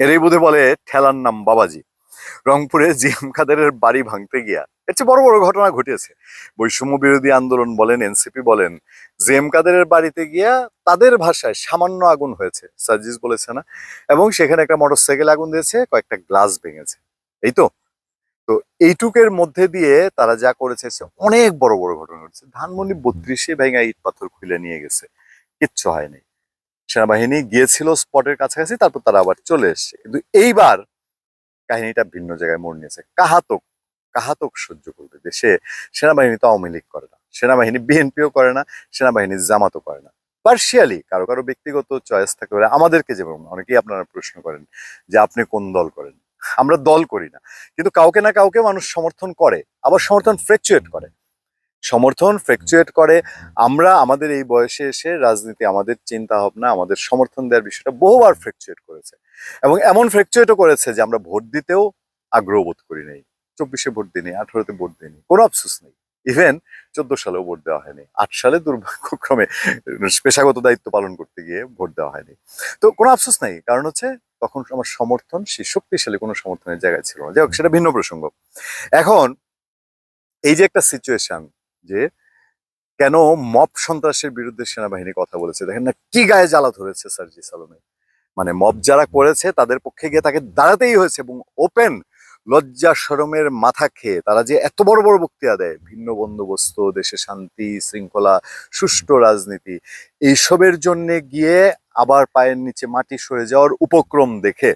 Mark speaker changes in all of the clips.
Speaker 1: এরই বোধে বলে ঠেলার নাম বাবাজি। রংপুরে জিএম খাদেরের বাড়ি ভাঙতে গিয়া এর বড় বড় ঘটনা ঘটেছে। বৈষম্য বিরোধী আন্দোলন বলেন, এনসিপি বলেন, জিএম কাদেরের বাড়িতে গিয়া তাদের ভাষায় সামান্য আগুন হয়েছে সার্জিস বলেছে না? এবং সেখানে একটা মোটরসাইকেল আগুন দিয়েছে, কয়েকটা গ্লাস ভেঙেছে। এই তো? তো এইটুকের মধ্যে দিয়ে তারা যা করেছে অনেক বড় বড় ঘটনা ঘটেছে। ধানমন্ডি বত্রিশে ভেঙা ইট পাথর খুলে নিয়ে গেছে। কিচ্ছু হয়নি। সেনাবাহিনী গিয়েছিল স্পটের কাছাকাছি, তারপর তারা আবার চলে এসছে। কিন্তু এইবার কাহিনীটা ভিন্ন জায়গায় মোড় নিয়েছে। কাহাতক কাহাতক সহ্য করবে দেশে। সেনাবাহিনী তো আওয়ামী লীগ করে না। সেনাবাহিনী বিএনপিও করে না, সেনাবাহিনী জামাতও করে না। পার্শিয়ালি কারও কারও ব্যক্তিগত চয়েস থাকতে পারে আমাদেরকে যেমন অনেকেই আপনারা প্রশ্ন করেন যে আপনি কোন দল করেন? আমরা দল করি না। কিন্তু কাউকে না কাউকে মানুষ সমর্থন করে, আবার সমর্থন ফ্রেকচুয়েট করে। সমর্থন ফ্রেকচুয়েট করে। আমরা আমাদের এই বয়সে এসে রাজনীতি, আমাদের চিন্তা ভাবনা আমাদের সমর্থন দেওয়ার বিষয়টা বহুবার ফ্রেকচুয়েট করেছে। এবং এমন ফ্রেকচুয়েটও করেছে যে আমরা ভোট দিতেও আগ্রহ বোধ করি নাই। চব্বিশে ভোট দিইনি, আঠারোতে ভোট দিইনি, কোনো আফসোস নেই। ইভেন চোদ্দ সালেও ভোট দেওয়া হয়নি, আট সালে দুর্ভাগ্যক্রমে পেশাগত দায়িত্ব পালন করতে গিয়ে ভোট দেওয়া হয়নি। তো কোনো আফসোস নাই, কারণ হচ্ছে তখন আমার সমর্থন সেই শক্তিশালী কোনো সমর্থনের জায়গায় ছিল না। যাই হোক, সেটা ভিন্ন প্রসঙ্গ। এখন এই যে একটা সিচুয়েশন যে কেন মব সন্ত্রাসের বিরুদ্ধে সেনাবাহিনী কথা বলেছে? দেখেন না কি গায়ে জ্বালা ধরেছে সার্জি সালমে। মানে মব যারা করেছে, তাদের পক্ষে গিয়ে তাকে দাঁড়াতেই হয়েছে এবং ওপেন লজ্জা শরমের মাথা খেয়ে তারা যে এত বড় বড় বক্তৃতা দেয়, ভিন্ন বন্দোবস্ত, দেশে শান্তি, শৃঙ্খলা, সুষ্ঠু রাজনীতি, এইসবের জন্য গিয়ে আবার পায়ের নিচে মাটি সরে যাওয়ার উপক্রম দেখে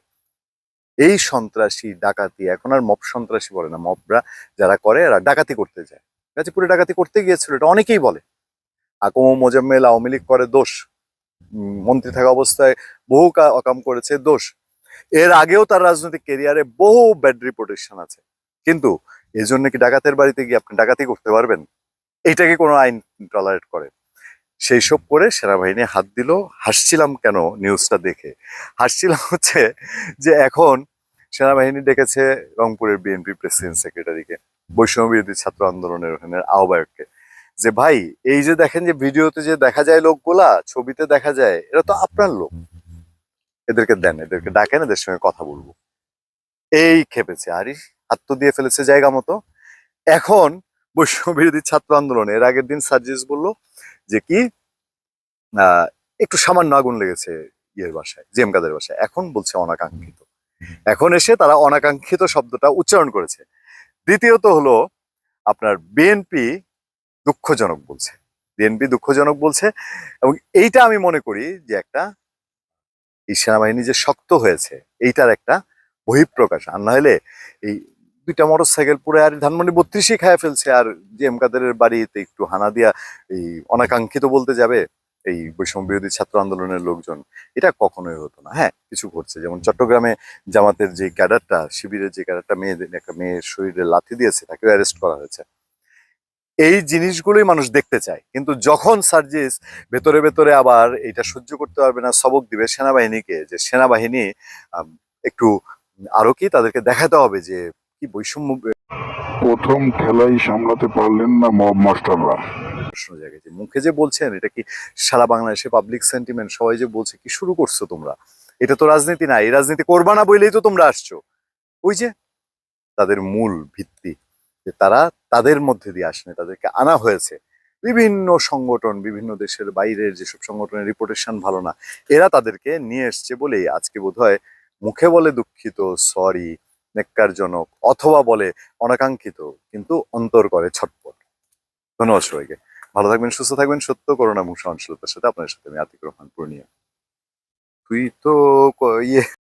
Speaker 1: এই সন্ত্রাসী ডাকাতি এখন আর মব সন্ত্রাসী বলে না। মবরা যারা করে, এরা ডাকাতি করতে যায়। গাজীপুরে ডাকাতি করতে গিয়েছিল, এটা অনেকেই বলে। আকম মোজাম্মেল আওয়ামী লীগ করে দোষ। মন্ত্রী থাকা অবস্থায় বহু অকাম করেছে, দোষ। এর আগেও তার রাজনৈতিক কেরিয়ারে বহু ব্যাড রিপোর্টেশন আছে। কিন্তু এই জন্য কি ডাকাতের বাড়িতে গিয়ে আপনি ডাকাতি করতে পারবেন? এইটাকে কোনো আইন টলারেট করে? সেই সব করে সেনাবাহিনী হাত দিল। হাসছিলাম কেন নিউজটা দেখে? হাসছিলাম হচ্ছে যে এখন সেনাবাহিনী ডেকেছে রংপুরের বিএনপি প্রেসিডেন্ট সেক্রেটারিকে। বৈষম্য বিরোধী ছাত্র আন্দোলনের ওখানে আহ্বায়ককে। যে ভাই এই যে দেখেন যে ভিডিওতে যে দেখা যায় লোকগুলা ছবিতে দেখা যায় এরা তো আপনার লোক। এদেরকে দেন এদেরকে ডাকেন এদের সঙ্গে কথা বলব। এই খেপেছে। আরে হাত তো দিয়ে ফেলেছে জায়গা মতো। এখন বৈষম্য বিরোধী ছাত্র আন্দোলন এর আগের দিন সার্জিস বলল যে কি আহ, একটু সামান্য আগুন লেগেছে ইয়ের বাসায় জেম কাদের বাসায়। এখন বলছে অনাকাঙ্ক্ষিত। এখন এসে তারা অনাকাঙ্ক্ষিত শব্দটা উচ্চারণ করেছে। দ্বিতীয়ত হলো আপনার বিএনপি দুঃখজনক বলছে। বিএনপি দুঃখজনক বলছে এবং এইটা আমি মনে করি যে একটা এই সেনাবাহিনী যে শক্ত হয়েছে, এইটার একটা বহিঃপ্রকাশ। আর না হলে এই দুইটা মোটর সাইকেল পুরো আর ধানমন্ডি বত্রিশই খায় ফেলছে। আর জি এম কাদেরের বাড়িতে একটু হানা দিয়া এই অনাকাঙ্ক্ষিত বলতে যাবে এই বৈষম্য বিরোধী ছাত্র আন্দোলনের লোকজন, এটা কখনোই হতো না। হ্যাঁ কিছু ঘটছে। যেমন চট্টগ্রামে জামাতের যে ক্যাডারটা, শিবিরের যে ক্যাডারটা মেয়ে একটা মেয়ের শরীরে লাথি দিয়েছে তাকে অ্যারেস্ট করা হয়েছে। এই জিনিসগুলোই মানুষ দেখতে চায়। কিন্তু যখন সার্জিস ভেতরে ভেতরে আবার এটা সহ্য করতে পারবে না, সবক দিবে সেনাবাহিনীকে যে সেনাবাহিনী একটু আরও কি তাদেরকে দেখাতে হবে যে কি বৈষম্য
Speaker 2: প্রথম ঠেলাই সামলাতে পারলেন না মব মাস্টাররা।
Speaker 1: প্রশ্ন জায়গায় যে মুখে যে বলছেন, এটা কি সারা বাংলাদেশে পাবলিক সেন্টিমেন্ট সবাই যে বলছে, কি শুরু করছ তোমরা? এটা তো রাজনীতি না, এই রাজনীতি করবা না বলেই তো তোমরা আসছো। ওই যে তাদের মূল ভিত্তি, যে তারা তাদের মধ্যে দিয়ে আসেনি তাদেরকে আনা হয়েছে। বিভিন্ন সংগঠন, বিভিন্ন দেশের বাইরের যেসব সংগঠনের রিপোর্টেশন ভালো না, এরা তাদেরকে নিয়ে এসছে বলেই আজকে বোধহয় মুখে বলে দুঃখিত সরি নেককারজনক, অথবা বলে অনাকাঙ্ক্ষিত, কিন্তু অন্তর করে ছটপট। ধন্যবাদ সবাইকে। ভালো থাকবেন, সুস্থ থাকবেন, সত্য করোনা এবং সহনশীলতার সাথে আপনাদের সাথে আমি আতিক রহমান পূর্ণিয়া। তুই তো ইয়ে